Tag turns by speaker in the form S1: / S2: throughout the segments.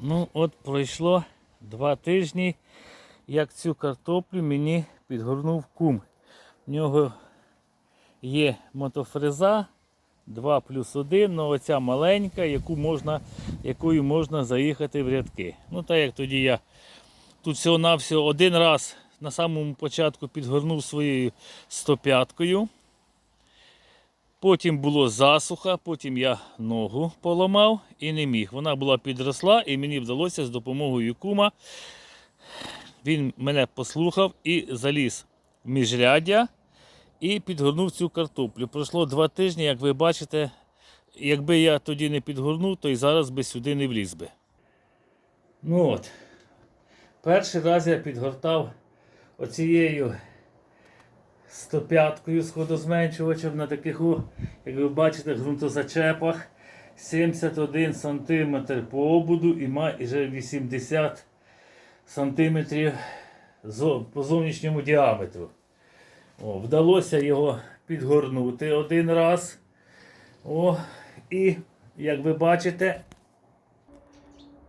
S1: Ну, от пройшло два тижні, як цю картоплю мені підгорнув кум. В нього є мотофреза 2 плюс 1, але оця маленька, яку можна, якою можна заїхати в рядки. Ну, так як тоді я тут всього-навсього один раз на самому початку підгорнув своєю 105-кою. Потім було засуха, потім я ногу поламав і не міг. Вона була підросла, і мені вдалося з допомогою кума. Він мене послухав і заліз в міжряддя і підгорнув цю картоплю. Пройшло два тижні, як ви бачите, якби я тоді не підгорнув, то і зараз би сюди не вліз би. Ну от. Перший раз я підгортав оцією 105-кою сходозменшувачем на таких, як ви бачите, ґрунтозачепах 71 см по обуду і майже 80 см по зовнішньому діаметру. О, вдалося його підгорнути один раз. О, і як ви бачите,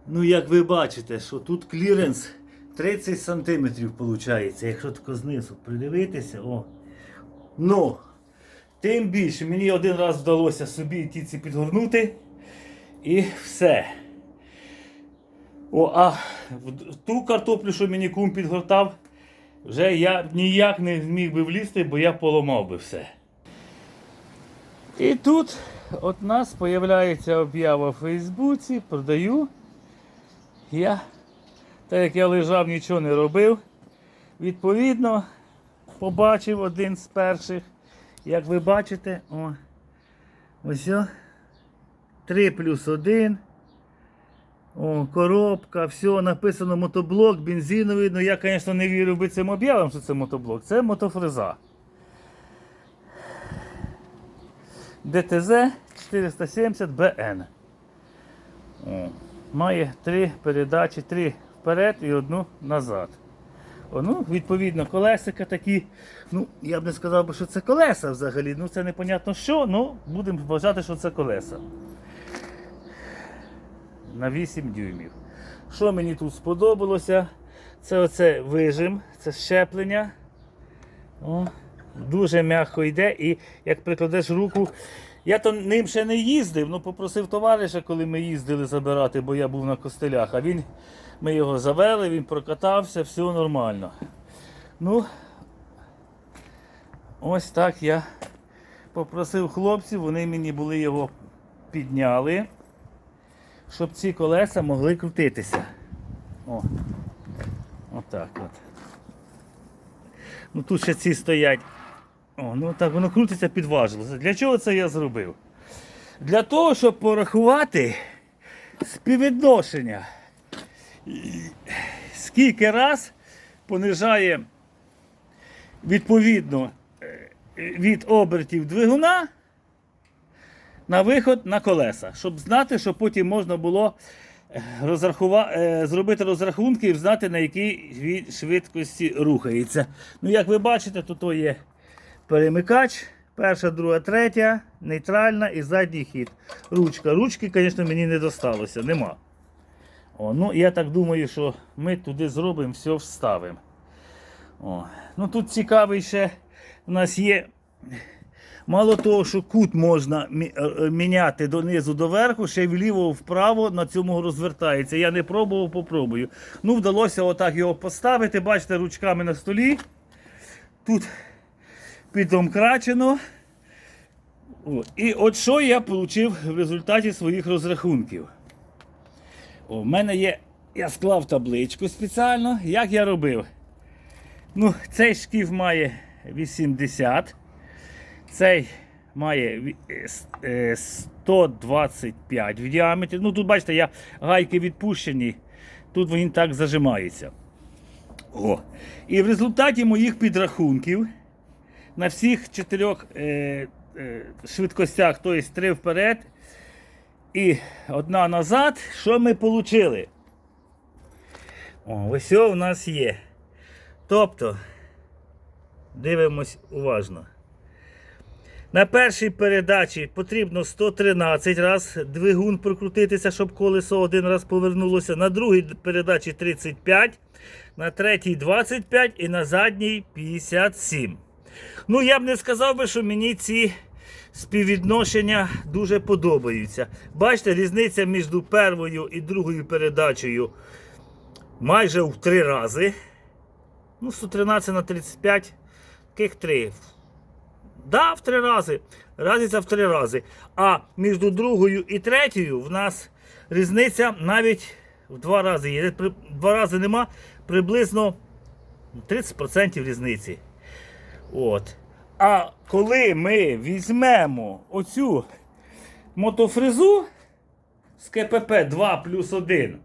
S1: ну як ви бачите, що тут кліренс 30 см виходить, якщо тако знизу придивитися, о. Ну, тим більше мені один раз вдалося собі тіці підгорнути. І все. О, а ту картоплю, що мені кум підгортав, вже я ніяк не зміг би влізти, бо я поламав би все. І тут от нас з'являється об'ява в Фейсбуці, продаю. Я, так як я лежав, нічого не робив. Відповідно, побачив один з перших. Як ви бачите, о, ось о, 3 плюс 1. О, коробка, все, написано мотоблок, бензиновий. Ну я, звісно, не вірю би цим об'явам, що це мотоблок. Це мотофреза. ДТЗ 470 БН. Має три передачі, три вперед і одну назад. О, ну, відповідно, колесика такі. Ну, я б не сказав, що це колеса взагалі. Ну, це непонятно що, ну будемо вважати, що це колеса на 8 дюймів. Що мені тут сподобалося? Це оце вижим, це щеплення. О, дуже м'яко йде. І як прикладеш руку, я то ним ще не їздив, ну попросив товариша, коли ми їздили забирати, бо я був на костелях. А він, ми його завели, він прокатався, все нормально. Ну, ось так я попросив хлопців, вони мені були його підняли щоб ці колеса могли крутитися. О. Отак от. Ну тут ще ці стоять. О, ну так воно крутиться підважилося. Для чого це я зробив? Для того, щоб порахувати співвідношення. Скільки раз понижає відповідно е, від обертів двигуна на виход на колеса, щоб знати, що потім можна було е, розрахува... е, зробити розрахунки і знати, на якій швидкості рухається. Ну, як ви бачите, тут є перемикач. Перша, друга, третя, нейтральна і задній хід. Ручка. Ручки, звісно, мені не досталося, нема. О, ну, Я так думаю, що ми туди зробимо, все вставимо. О. Ну, Тут цікавий ще у нас є Мало того, що кут можна е, е, міняти донизу до верху, ще й вліво вправо на цьому розвертається. Я не пробував, попробую. Ну, вдалося отак його поставити. Бачите, ручками на столі. Тут підомкрачено. І от що я отримав в результаті своїх розрахунків. В мене є. Я склав табличку спеціально. Як я робив? Ну, цей шкіф має 80. Цей має ві- е, с- е, 125 в діаметрі. Ну тут бачите, я гайки відпущені. Тут він так зажимається. О. І в результаті моїх підрахунків на всіх чотирьох е, е, швидкостях, тобто три вперед і одна назад, що ми отримали? О, ось у нас є. Тобто, дивимось уважно. На першій передачі потрібно 113 раз двигун прокрутитися, щоб колесо один раз повернулося. На другій передачі 35, на третій 25 і на задній 57. Ну, я б не сказав би, що мені ці співвідношення дуже подобаються. Бачите, різниця між першою і другою передачею майже в три рази. Ну, 113 на 35, таких три. Да, в три рази. Разниця в три рази. А між другою і третьою в нас різниця навіть в два рази є. Два рази нема, приблизно 30% різниці. От. А коли ми візьмемо оцю мотофрезу з КПП 2 плюс 1,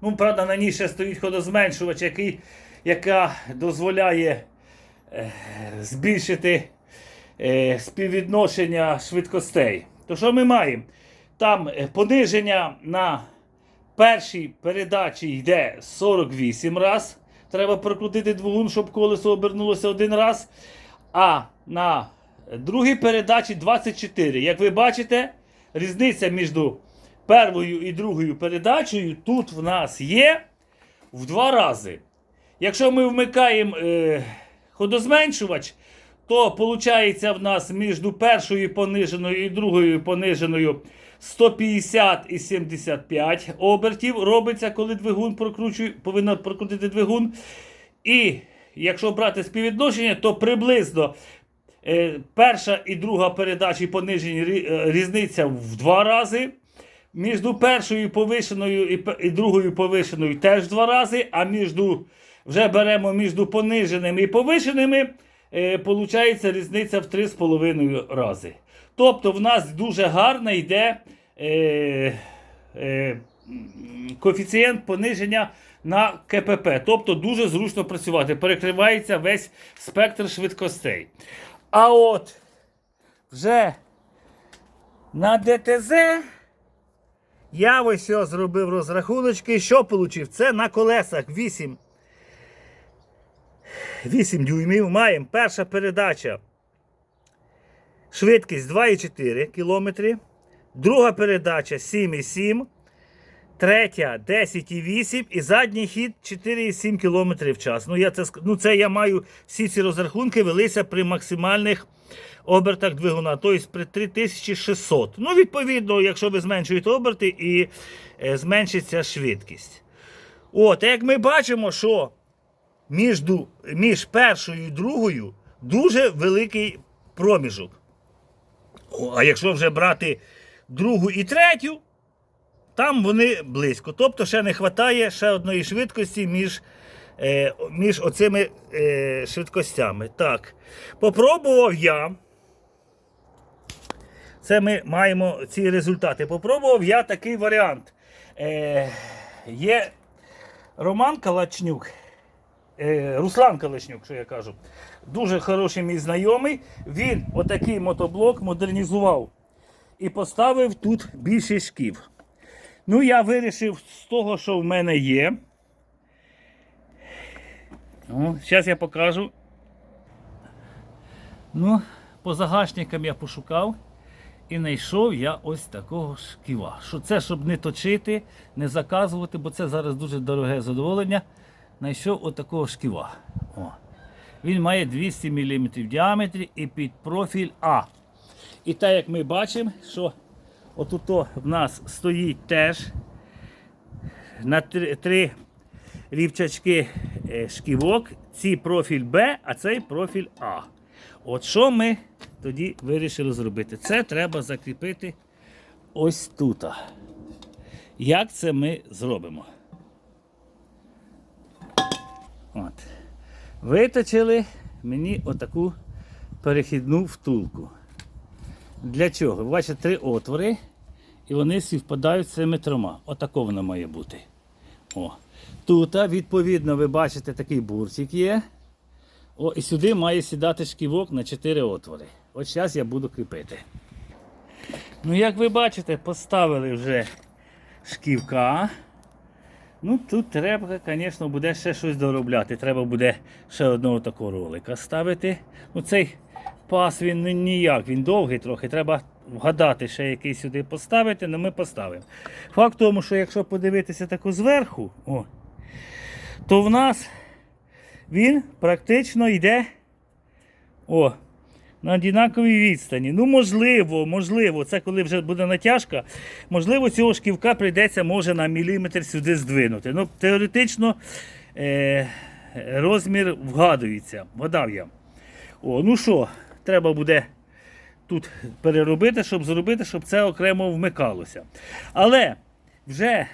S1: ну, правда, на ній ще стоїть ходозменшувач, який, яка дозволяє е, збільшити е, співвідношення швидкостей. То що ми маємо? Там е, пониження на першій передачі йде 48 раз. Треба прокрутити двигун, щоб колесо обернулося один раз. А на другій передачі 24. Як ви бачите, різниця між першою і другою передачею тут в нас є в два рази. Якщо ми вмикаємо е, ходозменшувач, то виходить в нас між першою пониженою і другою пониженою 150 і 75 обертів робиться, коли двигун прокручує, повинен прокрутити двигун. І якщо брати співвідношення, то приблизно е, перша і друга передачі понижені е, різниця в два рази. Між першою повишеною і, другою повишеною теж два рази, а між вже беремо між пониженими і повишеними, е, получається різниця в 3,5 рази. Тобто в нас дуже гарно йде коефіцієнт пониження на КПП. Тобто дуже зручно працювати. Перекривається весь спектр швидкостей. А от вже на ДТЗ я ось зробив розрахуночки. Що отримав? Це на колесах 8, 8 дюймів. Маємо перша передача. Швидкість 2,4 км. Друга передача 7,7. Третя 10,8 і задній хід 4,7 км в час. Ну, я це, ну, це я маю всі ці розрахунки велися при максимальних обертах двигуна, тобто при 3600. Ну, відповідно, якщо ви зменшуєте оберти і е, зменшиться швидкість. От, як ми бачимо, що між, між першою і другою дуже великий проміжок. О, А якщо вже брати другу і третю, там вони близько. Тобто ще не вистачає ще одної швидкості між, е, між оцими е, швидкостями. Так. Попробував я. Це ми маємо ці результати. Попробував я такий варіант. Е, є Роман Калачнюк. Е, Руслан Калачнюк, що я кажу. Дуже хороший мій знайомий. Він отакий мотоблок модернізував і поставив тут більший шків. Ну, я вирішив з того, що в мене є. Зараз я покажу. Ну, по загашникам я пошукав і знайшов я ось такого шківа. Що це, щоб не точити, не заказувати, бо це зараз дуже дороге задоволення. Знайшов отакого шківа. О. Він має 200 мм в діаметрі і під профіль А. І так як ми бачимо, що отут в нас стоїть теж на три, три рівчачки е, шківок. Ці профіль Б, а цей профіль А. От що ми тоді вирішили зробити? Це треба закріпити ось тут. Як це ми зробимо? От. Виточили мені отаку перехідну втулку. Для чого? Ви бачите три отвори, і вони співпадають з цими трьома. Отако воно має бути. О. Тут, відповідно, ви бачите, такий бурчик є. О, і сюди має сідати шківок на 4 отвори. От зараз я буду кріпити. Ну, як ви бачите, поставили вже шківка. Ну, тут треба, звісно, буде ще щось доробляти. Треба буде ще одного такого ролика ставити. Ну, цей пас він ну, ніяк, він довгий трохи. Треба вгадати, ще який сюди поставити, але ми поставимо. Факт в тому, що якщо подивитися таку зверху, о, то в нас він практично йде о, на однаковій відстані. Ну, можливо, можливо, це коли вже буде натяжка, можливо, цього шківка прийдеться може на міліметр сюди здвинути. Ну, теоретично е, розмір вгадується. Вгадав я. О, ну що, треба буде тут переробити, щоб зробити, щоб це окремо вмикалося. Але вже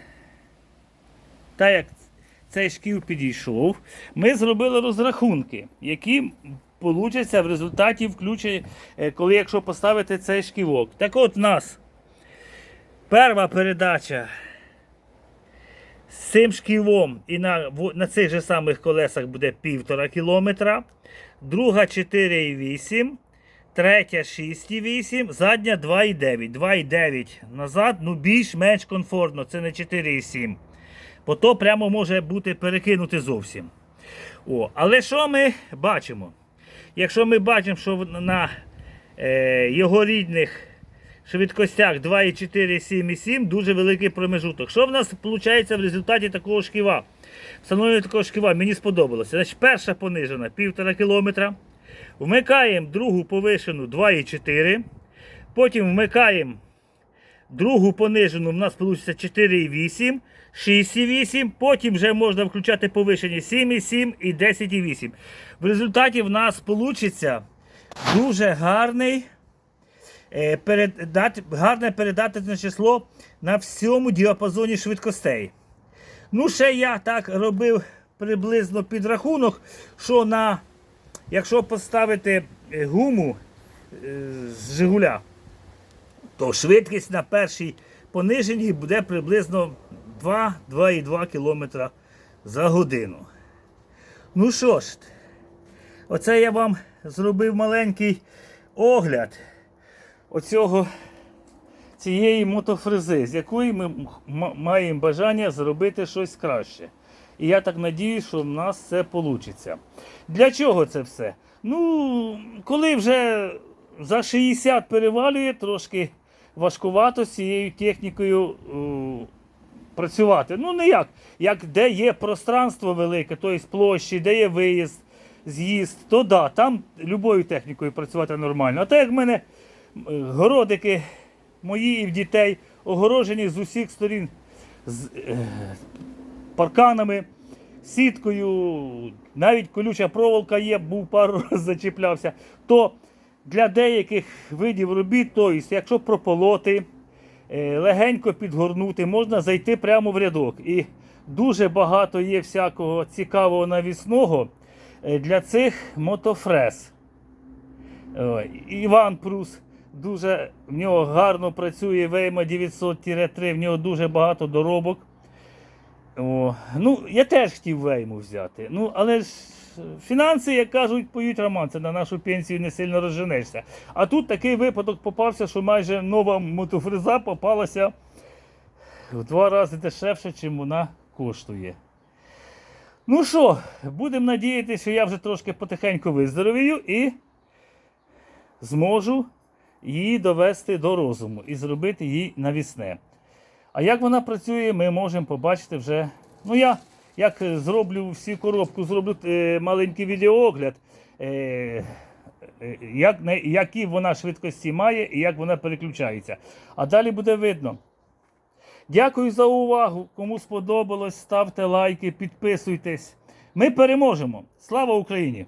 S1: так як цей шків підійшов, ми зробили розрахунки, які получаться в результаті включення, коли якщо поставити цей шківок. Так от в нас перша передача з цим шківом і на, на цих же самих колесах буде 1,5 кілометра, друга 4,8, третя 6,8, задня 2,9. 2,9 назад, ну більш-менш комфортно, це не 4,7. Бо то прямо може бути перекинути зовсім. О, але що ми бачимо? Якщо ми бачимо, що на е, його рідних швидкостях 2,4, 7,7 дуже великий промежуток. Що в нас виходить в результаті такого шківа? Встановлення такого шківа мені сподобалося. Значить, перша понижена 1,5 км. Вмикаємо другу повишену 2,4. Потім вмикаємо другу понижену, у нас вийде 4,8, 6,8. Потім вже можна включати повишені 7,7 і 10,8. В результаті в нас вийде дуже гарний е, передати, гарне передатне число на всьому діапазоні швидкостей. Ну, ще я так робив приблизно підрахунок, що на, якщо поставити е, гуму е, з Жигуля, то швидкість на першій пониженій буде приблизно 2-2,2 км за годину. Ну що ж, оце я вам зробив маленький огляд оцього цієї мотофрези, з якої ми маємо бажання зробити щось краще. І я так надіюсь, що в нас це вийде. Для чого це все? Ну, коли вже за 60 перевалює, трошки важкувато з цією технікою е, працювати. Ну, не як. Як де є пространство велике, тобто площі, де є виїзд, з'їзд, то да, там любою технікою працювати нормально. А так як в мене е, городики мої і в дітей огорожені з усіх сторін з е, парканами, сіткою, навіть колюча проволока є, був пару разів зачіплявся, то для деяких видів робіт, тобто, якщо прополоти, е, легенько підгорнути, можна зайти прямо в рядок. І дуже багато є всякого цікавого навісного е, для цих мотофрез. Іван Прус дуже в нього гарно працює Вейма 900-3, в нього дуже багато доробок. О, ну, я теж хотів Вейму взяти. Ну, але ж фінанси, як кажуть, поють роман, це на нашу пенсію не сильно розженешся. А тут такий випадок попався, що майже нова мотофреза попалася в два рази дешевше, чим вона коштує. Ну що, будемо надіятися, що я вже трошки потихеньку виздоровію і зможу її довести до розуму і зробити її навісне. А як вона працює, ми можемо побачити вже. Ну, я як е, зроблю всю коробку, зроблю е, маленький відеоогляд, е, як, які вона швидкості має і як вона переключається. А далі буде видно. Дякую за увагу. Кому сподобалось, ставте лайки, підписуйтесь. Ми переможемо. Слава Україні!